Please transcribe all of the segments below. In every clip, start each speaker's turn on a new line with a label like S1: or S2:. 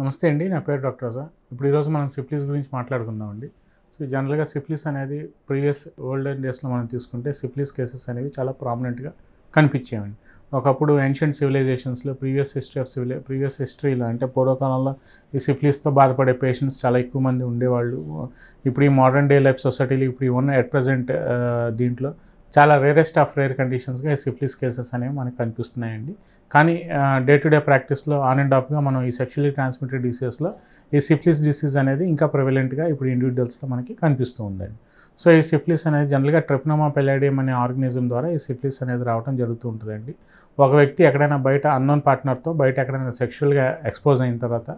S1: నమస్తే అండి నా పేరు డాక్టర్ రజా ఇప్పుడు ఈరోజు మనం సిఫిలిస్ గురించి మాట్లాడుకుందామండి. సో జనరల్గా సిఫిలిస్ అనేది ప్రీవియస్ ఓల్డెన్ డేస్లో మనం తీసుకుంటే సిఫిలిస్ కేసెస్ అనేవి చాలా ప్రామినెంట్గా కనిపించేవండి. ఒకప్పుడు ఏన్షియంట్ సివిలైజేషన్స్లో ప్రీవియస్ హిస్టరీ ఆఫ్ సివిలై ప్రీవియస్ హిస్టరీలో అంటే పూర్వకాలంలో ఈ సిఫ్లిస్తో బాధపడే పేషెంట్స్ చాలా ఎక్కువ మంది ఉండేవాళ్ళు. ఇప్పుడు ఈ మోడర్న్ డే లైఫ్ సొసైటీలో ఇప్పుడు ఈ ఉన్న అట్ ప్రజెంట్ దీంట్లో చాలా రేరెస్ట్ ఆఫ్ రేర్ కండిషన్స్గా ఈ సిఫిలిస్ కేసెస్ అనేవి మనకు కనిపిస్తున్నాయండి. కానీ డే టు డే ప్రాక్టీస్లో ఆన్ అండ్ ఆఫ్గా మనం ఈ సెక్షువల్లీ ట్రాన్స్మిటెడ్ డిసీజెస్లో ఈ సిఫిలిస్ డిసీజ్ అనేది ఇంకా ప్రివలెంట్గా ఇప్పుడు ఇండివిజువల్స్లో మనకి కనిపిస్తూ ఉందండి. సో ఈ సిఫిలిస్ అనేది జనరల్గా ట్రిప్నోమా పెలాడియం అనే ఆర్గనిజం ద్వారా ఈ సిఫిలిస్ అనేది రావడం జరుగుతూ ఉంటుందండి. ఒక వ్యక్తి ఎక్కడైనా బయట అన్నోన్ పార్ట్నర్తో బయట ఎక్కడైనా సెక్షువల్గా ఎక్స్పోజ్ అయిన తర్వాత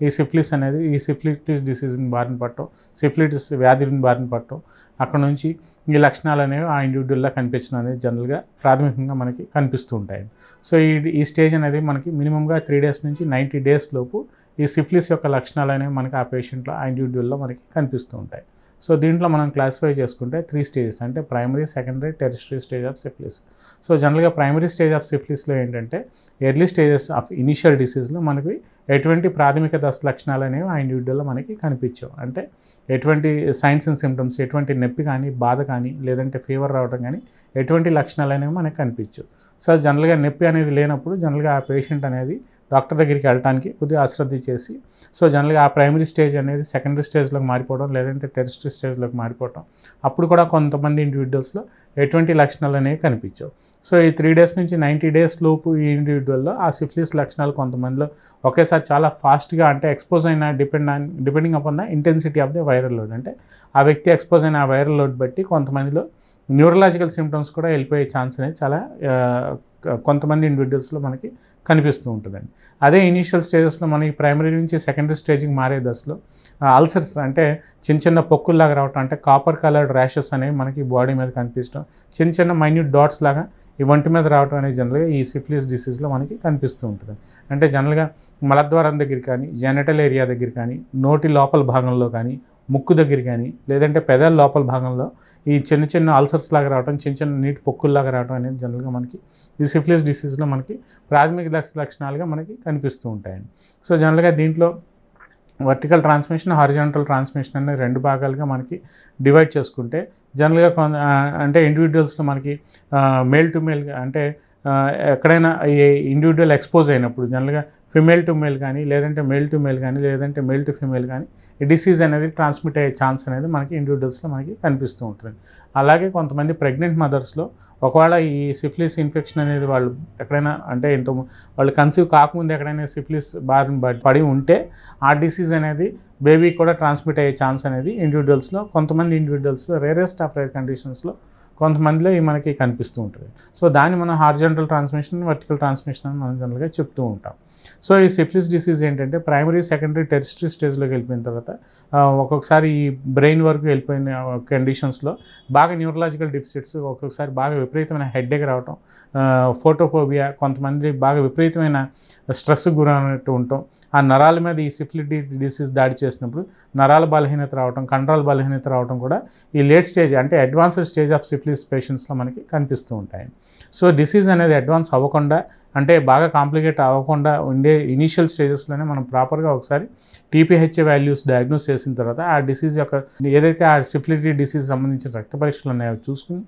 S1: ఈ సిఫ్లిస్ అనేది ఈ సిఫ్లిటిస్ డిసీజ్ని బారిన పట్టడం సిఫ్లిటిస్ వ్యాధిని బారిన పట్టడం అక్కడ నుంచి ఈ లక్షణాలు అనేవి ఆ ఇండివిజువల్లో కనిపించడం అనేది జనరల్గా ప్రాథమికంగా మనకి కనిపిస్తూ ఉంటాయి. సో ఈ ఈ స్టేజ్ అనేది మనకి మినిమంగా త్రీ డేస్ నుంచి నైంటీ డేస్ లోపు ఈ సిఫ్లిస్ యొక్క లక్షణాలు అనేవి మనకి ఆ పేషెంట్లో ఆ ఇండివిజువల్లో మనకి కనిపిస్తూ ఉంటాయి. సో దీంట్లో మనం క్లాసిఫై చేసుకుంటే త్రీ స్టేజెస్ అంటే primary secondary tertiary stage of syphilis so జనరల్గా ప్రైమరీ స్టేజ్ ఆఫ్ సిఫ్లిస్లో ఏంటంటే ఎర్లీ స్టేజెస్ ఆఫ్ ఇనిషియల్ డిసీజ్లో మనకి ఎటువంటి ప్రాథమిక దశ లక్షణాలు అనేవి ఆ ఇండివిజువల్లో మనకి కనిపించవు. అంటే ఎటువంటి సైన్స్ అండ్ సిమ్టమ్స్ ఎటువంటి నొప్పి కానీ బాధ కానీ లేదంటే ఫీవర్ రావడం కానీ ఎటువంటి లక్షణాలు అనేవి మనకి కనిపించవు. సో జనరల్గా నొప్పి అనేది లేనప్పుడు జనరల్గా ఆ పేషెంట్ అనేది డాక్టర్ దగ్గరికి వెళ్ళడానికి కొద్దిగా అశ్రద్ధ చేసి సో జనరల్గా ఆ ప్రైమరీ స్టేజ్ అనేది సెకండరీ స్టేజ్లోకి మారిపోవడం లేదంటే టెరిస్టరీ స్టేజ్లోకి మారిపోవడం అప్పుడు కూడా కొంతమంది ఇండివిజువల్స్లో ఎటువంటి లక్షణాలు అనేవి కనిపించవు. సో ఈ త్రీ డేస్ నుంచి నైంటీ డేస్ లోపు ఈ ఇండివిజువల్లో ఆ సిఫిలిస్ లక్షణాలు కొంతమందిలో ఒకేసారి చాలా ఫాస్ట్గా అంటే ఎక్స్పోజ్ అయిన depend on depending upon the intensity of the viral load. అంటే ఆ వ్యక్తి ఎక్స్పోజ్ అయిన ఆ వైరల్ లోడ్ బట్టి కొంతమందిలో న్యూరలాజికల్ సిమ్టమ్స్ కూడా వెళ్ళిపోయే ఛాన్స్ అనేది చాలా కొంతమంది ఇండివిజువల్స్లో మనకి కనిపిస్తూ ఉంటుందండి. అదే ఇనీషియల్ స్టేజెస్లో మనకి ప్రైమరీ నుంచి సెకండరీ స్టేజ్కి మారే దశలో అల్సర్స్ అంటే చిన్న చిన్న పొక్కుల్లాగా రావటం అంటే కాపర్ కలర్డ్ ర్యాషెస్ అనేవి మనకి బాడీ మీద కనిపించడం చిన్న చిన్న మైన్యూట్ డాట్స్ లాగా ఈ వంటి మీద రావడం అనేది జనరల్గా ఈ సిఫిలిస్ డిసీజ్లో మనకి కనిపిస్తూ ఉంటుంది. అంటే జనరల్గా మలద్వారం దగ్గర కానీ జెనటల్ ఏరియా దగ్గర కానీ నోటి లోపల భాగంలో కానీ ముక్కు దగ్గర కానీ లేదంటే పెదల లోపల భాగంలో ఈ చిన్న చిన్న అల్సర్స్ లాగా రావడం చిన్న చిన్న నీటి పొక్కుల్లాగా రావడం అనేది జనరల్గా మనకి ఈ సిఫిలిస్ డిసీజ్లో మనకి ప్రాథమిక దశ లక్షణాలుగా మనకి కనిపిస్తూ ఉంటాయండి. సో జనరల్గా దీంట్లో వర్టికల్ ట్రాన్స్మిషన్ హారిజాంటల్ ట్రాన్స్మిషన్ అనే రెండు భాగాలుగా మనకి డివైడ్ చేసుకుంటే జనరల్గా కొంత అంటే ఇండివిజువల్స్లో మనకి మేల్ టు మేల్ అంటే ఎక్కడైనా ఈ ఇండివిజువల్ ఎక్స్పోజ్ అయినప్పుడు జనరల్గా ఫిమేల్ టు మేల్ కానీ లేదంటే మేల్ టు మేల్ కానీ లేదంటే మేల్ టు ఫిమేల్ కానీ ఈ డిసీజ్ అనేది ట్రాన్స్మిట్ అయ్యే ఛాన్స్ అనేది మనకి ఇండివిజువల్స్లో మనకి కనిపిస్తూ ఉంటుంది. అలాగే కొంతమంది ప్రెగ్నెంట్ మదర్స్లో ఒకవేళ ఈ సిఫిలిస్ ఇన్ఫెక్షన్ అనేది వాళ్ళు ఎక్కడైనా అంటే ఇంత వాళ్ళు కన్సీవ్ కాకముందు ఎక్కడైనా సిఫిలిస్ బారిన పడి ఉంటే ఆ డిసీజ్ అనేది బేబీ కూడా ట్రాన్స్మిట్ అయ్యే ఛాన్స్ అనేది ఇండివిజువల్స్లో కొంతమంది ఇండివిజువల్స్లో రేరెస్ట్ ఆఫ్ రేర్ కండిషన్స్లో కొంతమందిలో ఇవి మనకి కనిపిస్తూ ఉంటుంది. సో దాన్ని మనం హార్జెంటల్ ట్రాన్స్మిషన్ వర్టికల్ ట్రాన్స్మిషన్ అని మనం జనరల్గా చెప్తూ ఉంటాం. సో ఈ సిఫిలిస్ డిసీజ్ ఏంటంటే ప్రైమరీ సెకండరీ టెరిస్టరీ స్టేజ్లోకి వెళ్ళిపోయిన తర్వాత ఒక్కొక్కసారి ఈ బ్రెయిన్ వరకు వెళ్ళిపోయిన కండిషన్స్లో బాగా న్యూరలాజికల్ డిఫిసిట్స్ ఒక్కొక్కసారి బాగా విపరీతమైన హెడ్ఏక్ రావటం ఫోటోఫోబియా కొంతమంది బాగా విపరీతమైన స్ట్రెస్ గురైనట్టు ఉంటాం ఆ నరాల మీద ఈ సిఫిలిటీ డిసీజ్ దాడి చేసినప్పుడు నరాల బలహీనత రావడం కండరాల బలహీనత రావడం కూడా ఈ లేట్ స్టేజ్ అంటే అడ్వాన్స్డ్ స్టేజ్ ఆఫ్ సిఫిలిస్ పేషెంట్స్లో మనకి కనిపిస్తూ ఉంటాయి. సో డిసీజ్ అనేది అడ్వాన్స్ అవ్వకుండా అంటే బాగా కాంప్లికేట్ అవ్వకుండా ఉండే ఇనీషియల్ స్టేజెస్లోనే మనం ప్రాపర్గా ఒకసారి టీపీహెచ్ఏ వాల్యూస్ డయాగ్నోస్ చేసిన తర్వాత ఆ డిసీజ్ యొక్క ఏదైతే ఆ సిఫిలిటీ డిసీజ్ సంబంధించిన రక్త పరీక్షలు ఉన్నాయో చూసుకుని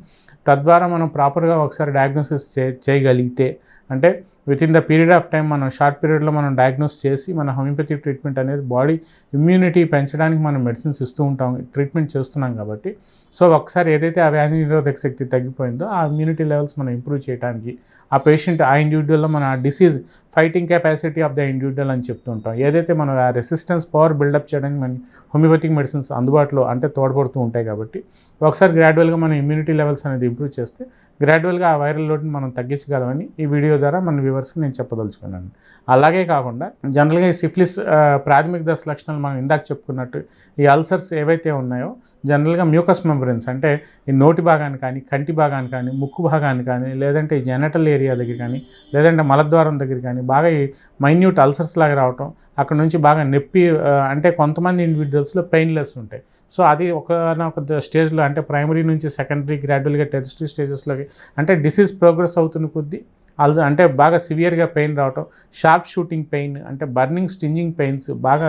S1: తద్వారా మనం ప్రాపర్గా ఒకసారి డయాగ్నోసిస్ చే చేయగలిగితే అంటే within the period of time మనం షార్ట్ పీరియడ్లో మనం డయాగ్నోస్ చేసి మన హోమియోపతి ట్రీట్మెంట్ అనేది బాడీ ఇమ్యూనిటీ పెంచడానికి మనం మెడిసిన్స్ ఇస్తూ ఉంటాం ట్రీట్మెంట్ చేస్తున్నాం కాబట్టి. సో ఒకసారి ఏదైతే ఆ వ్యాధి నిరోధక శక్తి తగ్గిపోయిందో ఆ ఇమ్యూనిటీ లెవెల్స్ మనం ఇంప్రూవ్ చేయడానికి ఆ పేషెంట్ ఆ ఇండివిజువల్లో మన ఆ disease fighting capacity of the individual అని చెప్తుంటాం ఏదైతే మనం ఆ రెసిస్టెన్స్ పవర్ బిల్డప్ చేయడానికి మన హోమియోపతిక్ మెడిసిన్స్ అందుబాటులో అంటే తోడ్పడుతూ ఉంటాయి కాబట్టి ఒకసారి గ్రాడ్యువల్గా మనం ఇమ్యూనిటీ లెవెల్స్ అనేది ఇంప్రూవ్ చేస్తే గ్రాడ్యువల్గా ఆ వైరల్ లోడ్ని మనం తగ్గించగలమని ఈ వీడియో ద్వారా మన వ్యూవర్స్కి నేను చెప్పదలుచుకున్నాను. అలాగే కాకుండా జనరల్గా ఈ సిఫ్లిస్ ప్రాథమిక దశ లక్షణాలు మనం ఇందాక చెప్పుకున్నట్టు ఈ అల్సర్స్ ఏవైతే ఉన్నాయో జనరల్గా మ్యూకస్ మెంబ్రెన్స్ అంటే ఈ నోటి భాగాన్ని కానీ కంటి భాగాన్ని కానీ ముక్కు భాగాన్ని కానీ లేదంటే ఈ జెనటల్ ఏరియా దగ్గర కానీ లేదంటే మలద్వారం దగ్గర కానీ బాగా ఈ మైన్యూట్ అల్సర్స్ లాగా రావటం అక్కడ నుంచి బాగా నొప్పి అంటే కొంతమంది ఇండివిజువల్స్లో పెయిన్లెస్ ఉంటాయి. సో అది ఒక స్టేజ్లో అంటే ప్రైమరీ నుంచి సెకండరీ గ్రాడ్యువల్గా టెరిస్టరీ స్టేజెస్లోకి అంటే డిసీజ్ ప్రోగ్రెస్ అవుతున్న కొద్దీ అల్జ అంటే బాగా సివియర్గా పెయిన్ రావటం షార్ప్ షూటింగ్ పెయిన్ అంటే బర్నింగ్ స్టింజింగ్ పెయిన్స్ బాగా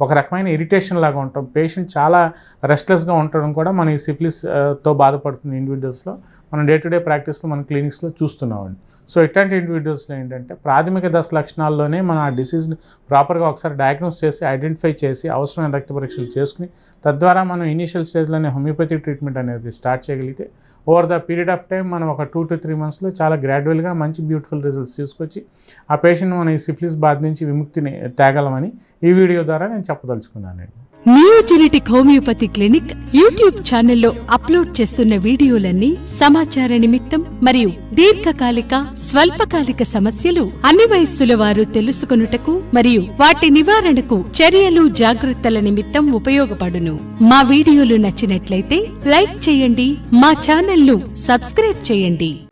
S1: ఒక రకమైన ఇరిటేషన్ లాగా ఉంటాం పేషెంట్ చాలా రెస్ట్లెస్గా ఉండడం కూడా మన ఈ సిఫిలిస్తో బాధపడుతుంది తో ఇండివిజువల్స్లో మనం డే టు డే ప్రాక్టీస్లో మన క్లినిక్స్లో చూస్తున్నామండి. సో ఇట్లాంటి ఇండివిజువల్స్లో ఏంటంటే ప్రాథమిక దశ లక్షణాల్లోనే మనం ఆ డిసీజ్ని ప్రాపర్గా ఒకసారి డయాగ్నోస్ చేసి ఐడెంటిఫై చేసి అవసరమైన రక్త పరీక్షలు చేసుకుని తద్వారా మనం ఇనీషియల్ స్టేజ్లోనే హోమియోపతి ట్రీట్మెంట్ అనేది స్టార్ట్ చేయగలిగితే over the period of time మనం ఒక టూ టు త్రీ మంత్స్లో చాలా గ్రాడ్యువల్గా మంచి బ్యూటిఫుల్ రిజల్ట్స్ తీసుకొచ్చి ఆ పేషెంట్ మనం ఈ సిఫిలిస్ బాధ నుంచి విముక్తిని తేగలమని ఈ వీడియో ద్వారా నేను చెప్పదలుచుకున్నానండి
S2: నియోజెనెటిక్ హోమియోపతి క్లినిక్ యూట్యూబ్ ఛానల్లో అప్లోడ్ చేస్తున్న వీడియోలన్నీ సమాచార నిమిత్తం మరియు దీర్ఘకాలిక స్వల్పకాలిక సమస్యలు అన్ని వయస్సుల వారు తెలుసుకొనుటకు మరియు వాటి నివారణకు చర్యలు జాగ్రత్తల నిమిత్తం ఉపయోగపడును. మా వీడియోలు నచ్చినట్లయితే లైక్ చేయండి మా ఛానల్ను సబ్స్క్రైబ్ చేయండి.